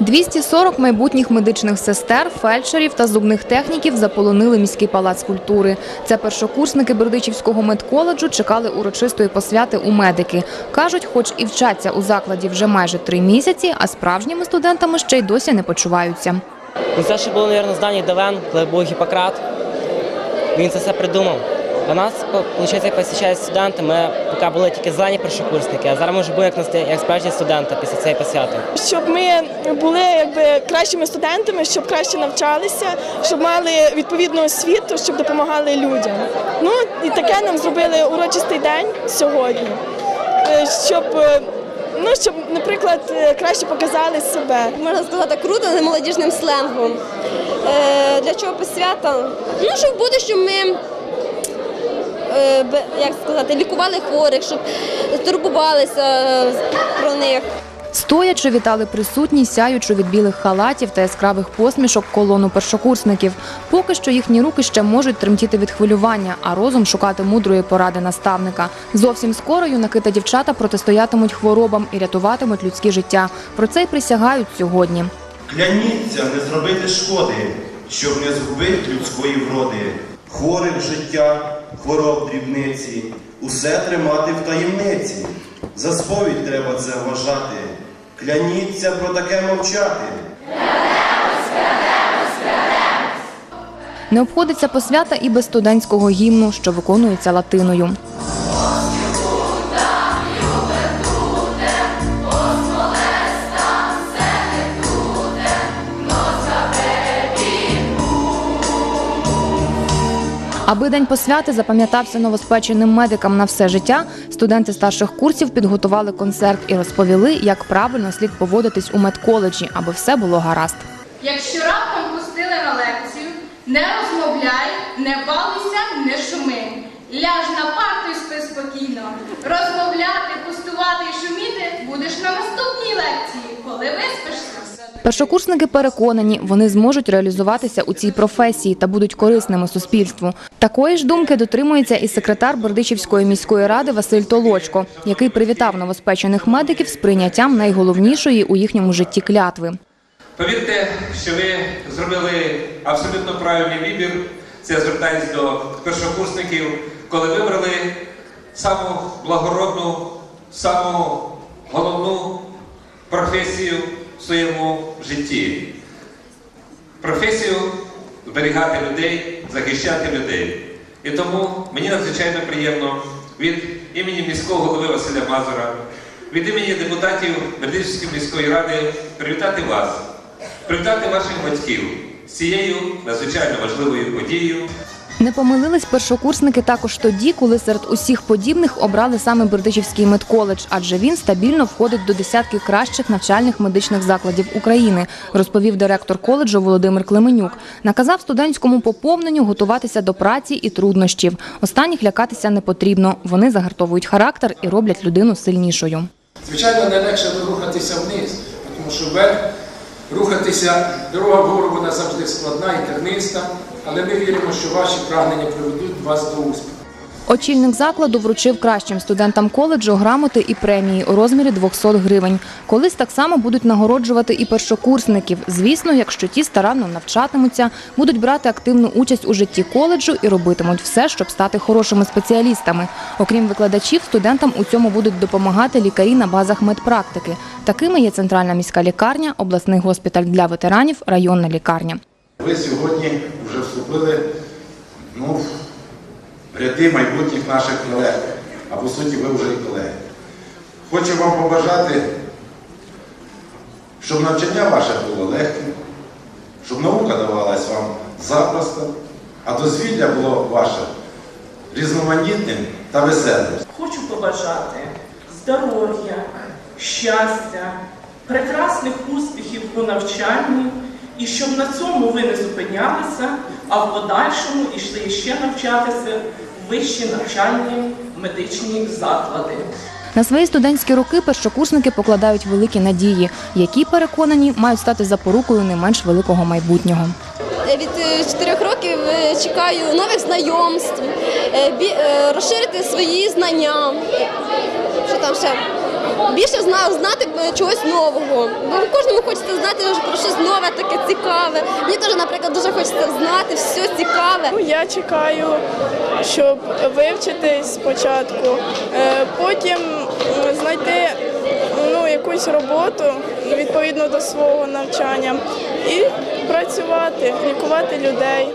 240 майбутніх медичних сестер, фельдшерів та зубних техніків заполонили міський палац культури. Це першокурсники Бердичівського медколеджу чекали урочистої посвяти у медики. Кажуть, хоч і вчаться у закладі вже майже три місяці, а справжніми студентами ще й досі не почуваються. Це ще було, мабуть, з даних давен, коли був Гіппократ. Він це все придумав. У нас, виходить, посвящають студенти, ми поки були тільки зелені першокурсники, а зараз ми вже будемо як, як справжні студенти після цієї посвяти. щоб ми були якби кращими студентами, щоб краще навчалися, щоб мали відповідну освіту, щоб допомагали людям. Ну і таке нам зробили урочистий день сьогодні, Е, щоб. е, Ну, щоб, наприклад, е, краще показали себе. можна сказати, круто, не молодіжним сленгом. Е, для чого посвята? Ну, щоб в будущому ми як сказати, лікували хворих, щоб турбувалися е, про них. Стоячи вітали присутні, сяючи від білих халатів та яскравих посмішок колону першокурсників. Поки що їхні руки ще можуть тремтіти від хвилювання, а розум шукати мудрої поради наставника. Зовсім скоро юнаки та дівчата протистоятимуть хворобам і рятуватимуть людське життя. Про це й присягають сьогодні. Кляніться не зробити шкоди, щоб не згубити людської вроди, хворих життя, хвороб дрібниці, усе тримати в таємниці. За сповідь треба це вважати. Кляніться про таке мовчати. Не обходиться посвята і без студентського гімну, що виконується латиною. Аби день посвяти запам'ятався новоспеченим медикам на все життя, студенти старших курсів підготували концерт і розповіли, як правильно слід поводитись у медколеджі, аби все було гаразд. Якщо раптом пустили на лекцію, не розмовляй, не балуйся, не шуми. Ляж на парту і спи спокійно. Розмовляти, пустувати і шуміти будеш на наступній лекції, коли виспишся. Першокурсники переконані, вони зможуть реалізуватися у цій професії та будуть корисними суспільству. Такої ж думки дотримується і секретар Бердичівської міської ради Василь Толочко, який привітав новоспечених медиків з прийняттям найголовнішої у їхньому житті клятви. Повірте, що ви зробили абсолютно правильний вибір. Це я звертаюсь до першокурсників, коли вибрали саму благородну, саму головну професію в своєму житті. Професію зберігати людей, захищати людей. І тому мені надзвичайно приємно від імені міського голови Василя Мазура, від імені депутатів Бердичівської міської ради привітати вас, привітати ваших батьків з цією надзвичайно важливою подією. Не помилились першокурсники також тоді, коли серед усіх подібних обрали саме Бердичівський медколедж, адже він стабільно входить до десятки кращих навчальних медичних закладів України, розповів директор коледжу Володимир Клеменюк. Наказав студентському поповненню готуватися до праці і труднощів. Останніх лякатися не потрібно. Вони загартовують характер і роблять людину сильнішою. Звичайно, найлегше рухатися вниз, тому що вверх рухатися, дорога вгору вона завжди складна і терниста, але ми віримо, що ваші прагнення приведуть вас до успіху. Очільник закладу вручив кращим студентам коледжу грамоти і премії у розмірі 200 гривень. Колись так само будуть нагороджувати і першокурсників. Звісно, якщо ті старанно навчатимуться, будуть брати активну участь у житті коледжу і робитимуть все, щоб стати хорошими спеціалістами. Окрім викладачів, студентам у цьому будуть допомагати лікарі на базах медпрактики. Такими є центральна міська лікарня, обласний госпіталь для ветеранів, районна лікарня. Ви сьогодні вже вступили ну, ряди майбутніх наших колег, а по суті ви вже і колеги. Хочу вам побажати, щоб навчання ваше було легким, щоб наука давалась вам запросто, а дозвілля було ваше різноманітним та веселим. Хочу побажати здоров'я, щастя, прекрасних успіхів у навчанні і щоб на цьому ви не зупинялися, а в подальшому йшли ще навчатися вищі навчальні медичні заклади. На свої студентські роки першокурсники покладають великі надії, які переконані мають стати запорукою не менш великого майбутнього. Е, Від е, чотирьох років е, чекаю нових знайомств, розширити свої знання. Що там ще? Більше знати е, чогось нового. Бо кожному хочеться знати про щось нове, таке цікаве. Мені теж, наприклад, дуже хочеться знати все цікаве. Ну, Я чекаю, щоб вивчитись спочатку, е, потім знайти ну, якусь роботу відповідно до свого навчання і працювати, лікувати людей.